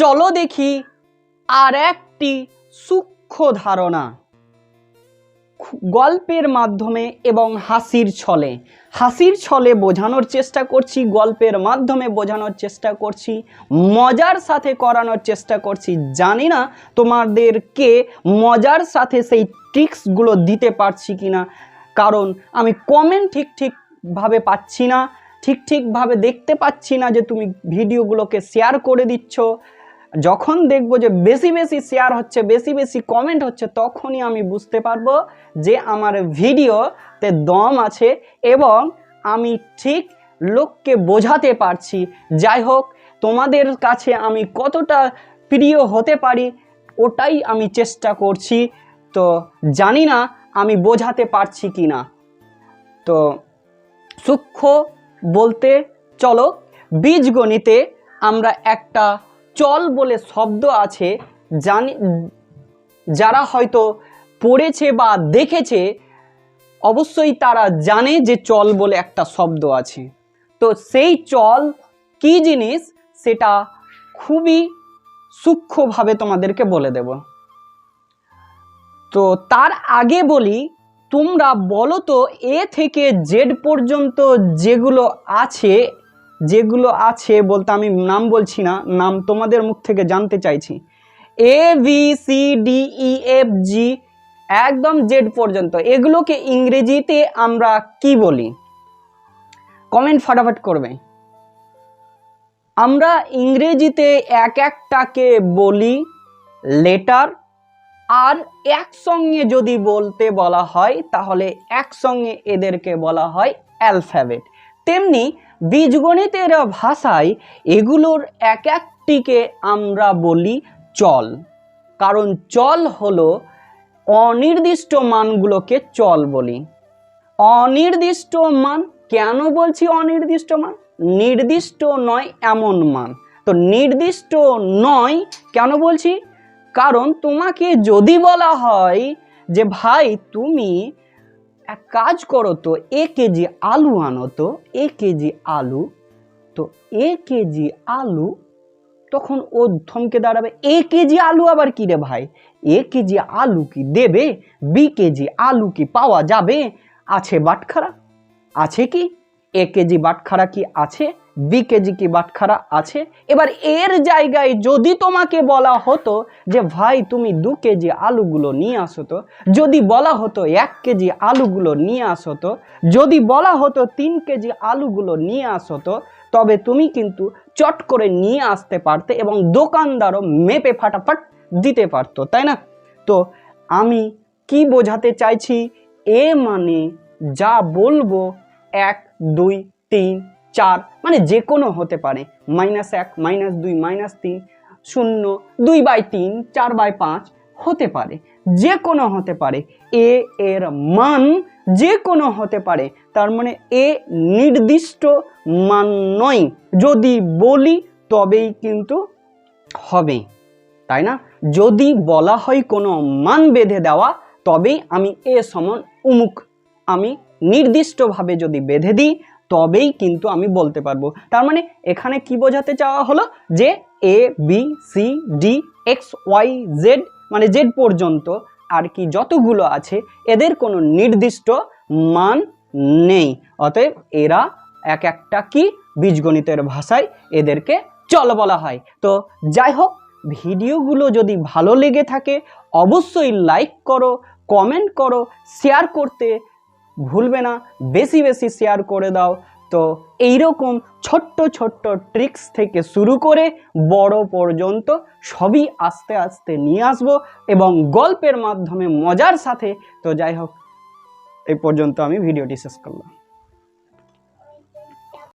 চলো দেখি আর একটি সূক্ষ্ম ধারণা। গল্পের মাধ্যমে এবং হাসির ছলে। হাসির ছলে বোঝানোর চেষ্টা করছি, গল্পের মাধ্যমে বোঝানোর চেষ্টা করছি, মজার সাথে করানোর চেষ্টা করছি। জানি না তোমাদেরকে মজার সাথে সেই ট্রিক্সগুলো দিতে পারছি কি না কারণ আমি কমেন্ট ঠিক ঠিকভাবে পাচ্ছি না, ঠিক ঠিকভাবে দেখতে পাচ্ছি না যে তুমি ভিডিওগুলোকে শেয়ার করে দিচ্ছ। যখন দেখব যে বেশি বেশি শেয়ার হচ্ছে, বেশি বেশি কমেন্ট হচ্ছে, তখনই আমি বুঝতে পারব যে আমার ভিডিওতে দম আছে এবং আমি ঠিক লোককে বোঝাতে পারছি। যাই হোক, তোমাদের কাছে আমি কতটা প্রিয় হতে পারি, ওটাই আমি চেষ্টা করছি। তো জানি না আমি বোঝাতে পারছি কি না তো সূক্ষ্ম বলতে চলো, বীজগণিতে আমরা একটা চল বলে শব্দ আছে জানি, যারা হয়তো পড়েছে বা দেখেছে, অবশ্যই তারা জানে যে চল বলে একটা শব্দ আছে। তো সেই চল কি জিনিস সেটা খুবই সূক্ষ্মভাবে তোমাদেরকে বলে দেব। তো তার আগে বলি, তোমরা বলো তো, এ থেকে জেড পর্যন্ত যেগুলো আছে যেগুলো আছে বলতে আমি নাম বলছি না, নাম তোমাদের মুখ থেকে জানতে চাইছি। A B C D E F G একদম জেড পর্যন্ত। এগুলোকে ইংরেজিতে আমরা কি বলি? কমেন্ট ফাটাফাট করবে। আমরা ইংরেজিতে এক একটাকে বলি লেটার আর একসঙ্গে যদি বলতে বলা হয়, তাহলে একসঙ্গে এদেরকে বলা হয় অ্যালফাবেট তেমনি বীজগণিতের ভাষায় এগুলোর এক একটিকে আমরা বলি চল। কারণ চল হলো অনির্দিষ্ট মানগুলোকে চল বলি। অনির্দিষ্ট মান, কেন বলছি অনির্দিষ্ট মান? নির্দিষ্ট নয় এমন মান। তো নির্দিষ্ট নয় কেন বলছি? কারণ তোমাকে যদি বলা হয় যে, ভাই, তুমি এক কাজ করো তো, এ কেজি আলু আনো তো, এ কেজি আলু, তো এ কেজি আলু, তখন ও থমকে দাঁড়াবে, এ কেজি আলু আবার কি রে ভাই? এ কেজি আলু কি দেবে? বি কেজি আলু কি পাওয়া যাবে? আছে বাটখারা? আছে কি? এ কেজি বাটখারা কি আছে? বি কেজি কি বাটখারা আছে? এবার এর জায়গায় যদি তোমাকে বলা হতো যে, ভাই, তুমি দু কেজি আলুগুলো নিয়ে আসো তো। যদি বলা হতো, এক কেজি আলুগুলো নিয়ে আসো তো। যদি বলা হতো, তিন কেজি আলুগুলো নিয়ে আসো তো। তবে তুমি কিন্তু চট করে নিয়ে আসতে পারতে এবং দোকানদারও মেপে ফাটাফাট দিতে পারতো, তাই না? তো আমি কি বোঝাতে চাইছি? এ মানে যা বলব, এক, দুই, তিন চার মানে যে কোনো হতে পারে। মাইনাস এক, মাইনাস দুই, মাইনাস তিন, শূন্য, দুই বাই তিন, চার বাই পাঁচ হতে পারে। যে কোনো হতে পারে। এ এর মান যে কোনো হতে পারে। তার মানে এ নির্দিষ্ট মান নয়। যদি বলি তবেই কিন্তু হবে। তাই না? যদি বলা হয় কোনো মান বেঁধে দেওয়া, তবেই আমি এ সমান উমুক। আমি নির্দিষ্টভাবে যদি বেঁধে দিই তবেই কিন্তু আমি বলতে পারব। তার মানে এখানে কি বোঝাতে চাওয়া হলো? যে A B C D X Y Z মানে জেড পর্যন্ত আর কি যতগুলো আছে, এদের কোনো নির্দিষ্ট মান নেই। অতএব এরা এক একটা কি বীজগণিতের ভাষায় এদেরকে চল বলা হয়। তো যাই হোক, ভিডিওগুলো যদি ভালো লেগে থাকে, অবশ্যই লাইক করো কমেন্ট করো শেয়ার করতে ভুলবে না, বেশি বেশি শেয়ার করে দাও। তো এইরকম ছোট্ট ছোট্ট ট্রিক্স থেকে শুরু করে বড় পর্যন্ত সবই আস্তে আস্তে নিয়ে আসব এবং গল্পের মাধ্যমে মজার সাথে। তো যাই হোক, এই পর্যন্ত আমি ভিডিওটি শেষ করলাম।